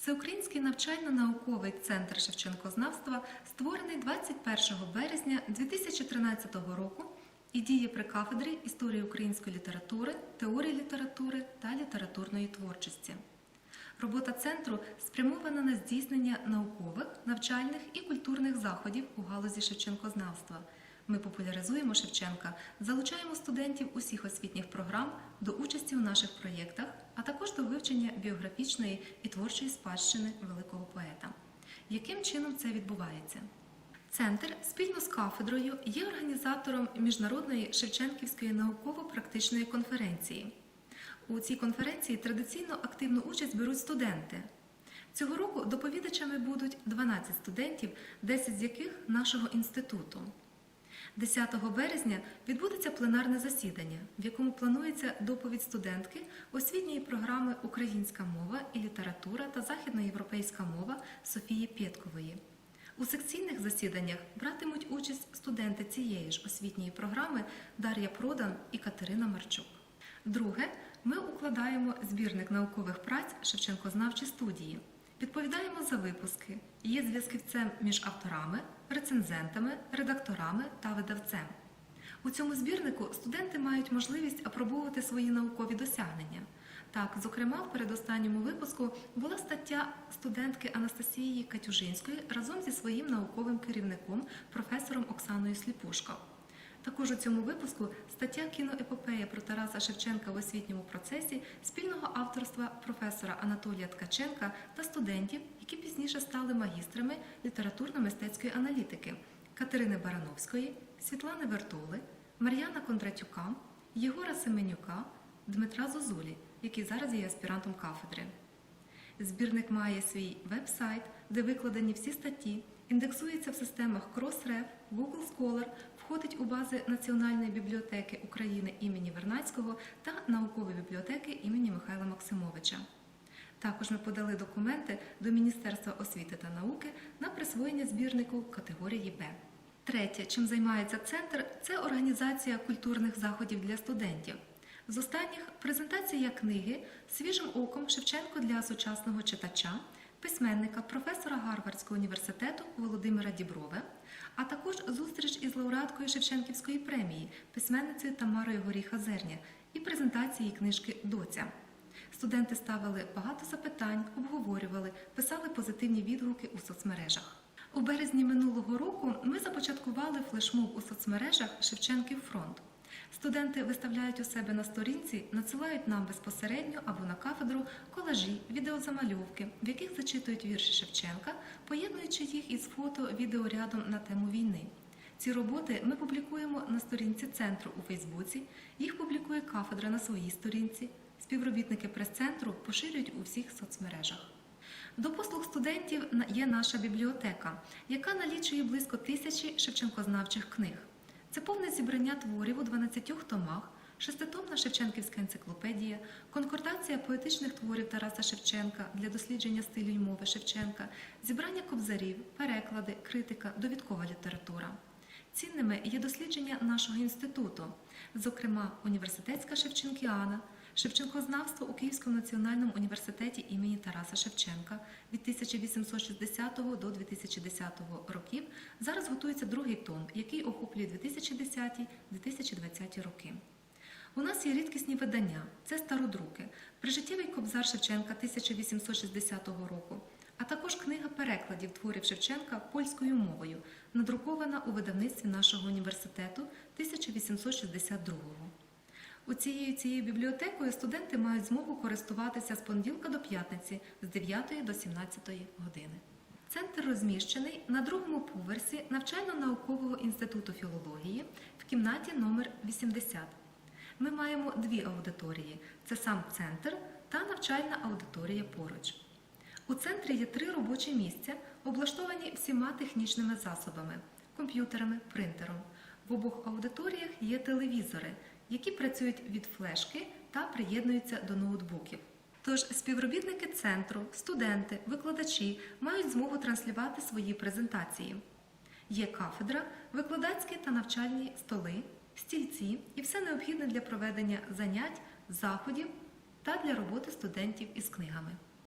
Всеукраїнський навчально-науковий центр Шевченкознавства створений 21 березня 2013 року і діє при кафедрі історії української літератури, теорії літератури та літературної творчості. Робота центру спрямована на здійснення наукових, навчальних і культурних заходів у галузі Шевченкознавства. Ми популяризуємо Шевченка, залучаємо студентів усіх освітніх програм до участі у наших проєктах, а також до вивчення біографічної і творчої спадщини великого поета. Яким чином це відбувається? Центр спільно з кафедрою є організатором міжнародної Шевченківської науково-практичної конференції. У цій конференції традиційно активну участь беруть студенти. Цього року доповідачами будуть 12 студентів, 10 з яких нашого інституту. 10 березня відбудеться пленарне засідання, в якому планується доповідь студентки освітньої програми Українська мова і література та західноєвропейська мова Софії Пєткової. У секційних засіданнях братимуть участь студенти цієї ж освітньої програми Дар'я Продан і Катерина Марчук. Друге, ми укладаємо збірник наукових праць Шевченкознавчі студії. Відповідаємо за випуски. Є зв'язківцем між авторами, рецензентами, редакторами та видавцем. У цьому збірнику студенти мають можливість апробувати свої наукові досягнення. Так, зокрема, в передостанньому випуску була стаття студентки Анастасії Катюжинської разом зі своїм науковим керівником, професором Оксаною Сліпушко. Також у цьому випуску стаття кіноепопея про Тараса Шевченка в освітньому процесі спільного авторства професора Анатолія Ткаченка та студентів, які пізніше стали магістрами літературно-мистецької аналітики Катерини Барановської, Світлани Вертоли, Мар'яна Кондратюка, Єгора Семенюка, Дмитра Зозулі, який зараз є аспірантом кафедри. Збірник має свій веб-сайт, де викладені всі статті, індексується в системах Crossref, Google Scholar, входить у бази Національної бібліотеки України імені Вернацького та наукової бібліотеки імені Михайла Максимовича. Також ми подали документи до Міністерства освіти та науки на присвоєння збірнику категорії Б. Третє, чим займається центр, це організація культурних заходів для студентів. З останніх презентація книги свіжим оком Шевченко для сучасного читача, письменника, професора Гарвардського університету Володимира Діброве, а також зустріч із лауреаткою Шевченківської премії, письменницею Тамарою Горіха Зерня і презентації книжки Доця. Студенти ставили багато запитань, обговорювали, писали позитивні відгуки у соцмережах. У березні минулого року ми започаткували флешмоб у соцмережах Шевченків фронт. Студенти виставляють у себе на сторінці, надсилають нам безпосередньо або на кафедру колажі, відеозамальовки, в яких зачитують вірші Шевченка, поєднуючи їх із фото відеорядом на тему війни. Ці роботи ми публікуємо на сторінці центру у Фейсбуці, їх публікує кафедра на своїй сторінці. Співробітники прес-центру поширюють у всіх соцмережах. До послуг студентів є наша бібліотека, яка налічує близько тисячі шевченкознавчих книг. Це повне зібрання творів у 12 томах, шеститомна Шевченківська енциклопедія, конкордація поетичних творів Тараса Шевченка для дослідження стилю й мови Шевченка, зібрання кобзарів, переклади, критика, довідкова література. Цінними є дослідження нашого інституту, зокрема університетська Шевченкіана, Шевченкознавство у Київському національному університеті імені Тараса Шевченка від 1860 до 2010 років. Зараз готується другий том, який охоплює 2010-2020 роки. У нас є рідкісні видання, це стародруки, прижиттєвий кобзар Шевченка 1860 року, а також книга перекладів творів Шевченка польською мовою, надрукована у видавництві нашого університету 1862 у цією цією бібліотекою студенти мають змогу користуватися з понеділка до п'ятниці з 9 до 17 години. Центр розміщений на другому поверсі навчально-наукового інституту філології в кімнаті номер 80. Ми маємо дві аудиторії: це сам центр та навчальна аудиторія поруч. У центрі є три робочі місця, облаштовані всіма технічними засобами комп'ютерами, принтером. В обох аудиторіях є телевізори, які працюють від флешки та приєднуються до ноутбуків. Тож співробітники центру, студенти, викладачі мають змогу транслювати свої презентації. Є кафедра, викладацькі та навчальні столи, стільці і все необхідне для проведення занять, заходів та для роботи студентів із книгами.